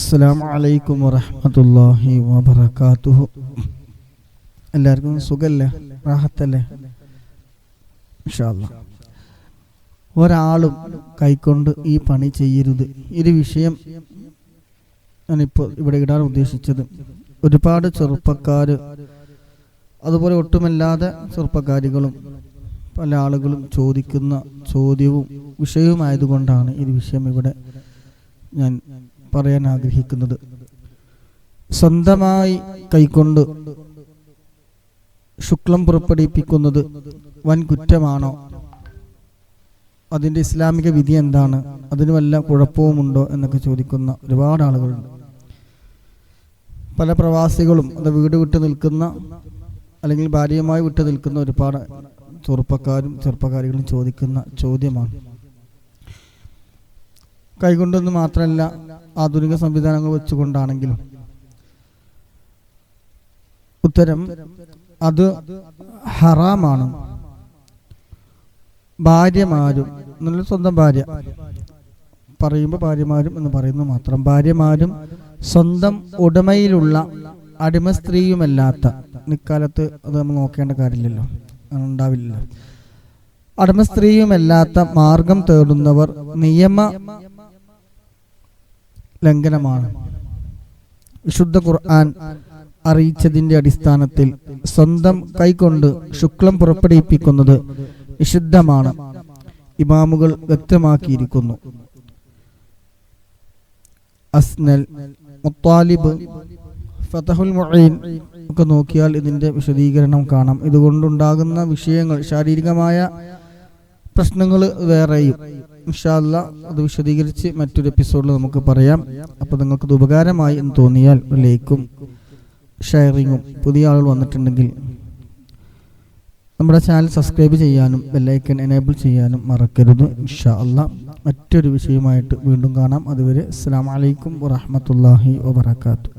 അസ്സാം വലൈക്കും വറഹമത്തല്ലാഹി വബർക്കാത്തുഹു എല്ലാവർക്കും സുഖല്ലേ? റാഹത്തല്ലേ. ഒരാളും കൈക്കൊണ്ട് ഈ പണി ചെയ്യരുത്. ഒരു വിഷയം ഞാനിപ്പോൾ ഇവിടെ ഇടാൻ ഉദ്ദേശിച്ചത്. ഒരുപാട് ചെറുപ്പക്കാർ അതുപോലെ ഒട്ടുമല്ലാതെ ചെറുപ്പക്കാരികളും പല ആളുകളും ചോദിക്കുന്ന ചോദ്യവും വിഷയവുമായതുകൊണ്ടാണ് ഈ വിഷയം ഇവിടെ ഞാൻ പറയാൻ ആഗ്രഹിക്കുന്നത്. സ്വന്തമായി കൈക്കൊണ്ട് ശുക്ലം പുറപ്പെടുവിപ്പിക്കുന്നത് വൻ കുറ്റമാണോ അതിന്റെ ഇസ്ലാമിക വിധി എന്താണ്? അതിന് വല്ല കുഴപ്പവുമുണ്ടോ എന്നൊക്കെ ചോദിക്കുന്ന ഒരുപാട് ആളുകളുണ്ട്. പല പ്രവാസികളും അത് വീട് വിട്ട് നിൽക്കുന്ന അല്ലെങ്കിൽ ഭാര്യയുമായി വിട്ട് നിൽക്കുന്ന ഒരുപാട് ചെറുപ്പക്കാരും ചെറുപ്പക്കാരികളും ചോദിക്കുന്ന ചോദ്യമാണ്. കൈകൊണ്ടൊന്ന് മാത്രമല്ല ആധുനിക സംവിധാനങ്ങൾ വെച്ചുകൊണ്ടാണെങ്കിലും. ഉത്തരം അത് ഹറാമാണ്. ഭാര്യമാരും എന്നുള്ള സ്വന്തം ഭാര്യ. പറയുമ്പോൾ ഭാര്യമാരും എന്ന് പറയുന്നു മാത്രം. ഭാര്യമാരും സ്വന്തം ഉടമയിലുള്ള അടിമ സ്ത്രീയുമല്ലാത്ത ഇക്കാലത്ത് അത് നമ്മൾ നോക്കേണ്ട കാര്യമില്ലല്ലോ. ഉണ്ടാവില്ലല്ലോ. അടിമ സ്ത്രീയുമല്ലാത്ത മാർഗം തേടുന്നവർ നിയമ ലംഘനമാണ്. വിശുദ്ധ ഖുർആൻ അറിയിച്ചതിന്റെ അടിസ്ഥാനത്തിൽ സ്വന്തം കൈകൊണ്ട് ശുക്ലം പുറപ്പെടുവിപ്പിക്കുന്നത് നിഷിദ്ധമാണ് ഇമാമുകൾ വ്യക്തമാക്കിയിരിക്കുന്നു. അസ്നൽ മുത്താലിബ് ഫതഹുൽ മൊഴീൻ ഒക്കെ നോക്കിയാൽ ഇതിന്റെ വിശദീകരണം കാണാം. ഇതുകൊണ്ടുണ്ടാകുന്ന വിഷയങ്ങൾ ശാരീരികമായ പ്രശ്നങ്ങൾ വേറെയും. ഇൻഷാല്ല അത് വിശദീകരിച്ച് മറ്റൊരു എപ്പിസോഡിൽ നമുക്ക് പറയാം. അപ്പോൾ നിങ്ങൾക്ക് ഇത് ഉപകാരമായി എന്ന് തോന്നിയാൽ ലൈക്കും ഷെയറിങ്ങും പുതിയ ആളുകൾ വന്നിട്ടുണ്ടെങ്കിൽ നമ്മുടെ ചാനൽ സബ്സ്ക്രൈബ് ചെയ്യാനും ബെല്ലൈക്കൻ എനേബിൾ ചെയ്യാനും മറക്കരുത്. ഇൻഷാ അല്ല മറ്റൊരു വിഷയമായിട്ട് വീണ്ടും കാണാം. അതുവരെ അസ്സാം വലൈക്കും വാഹമത്തല്ലാഹി വാബർക്കാത്തു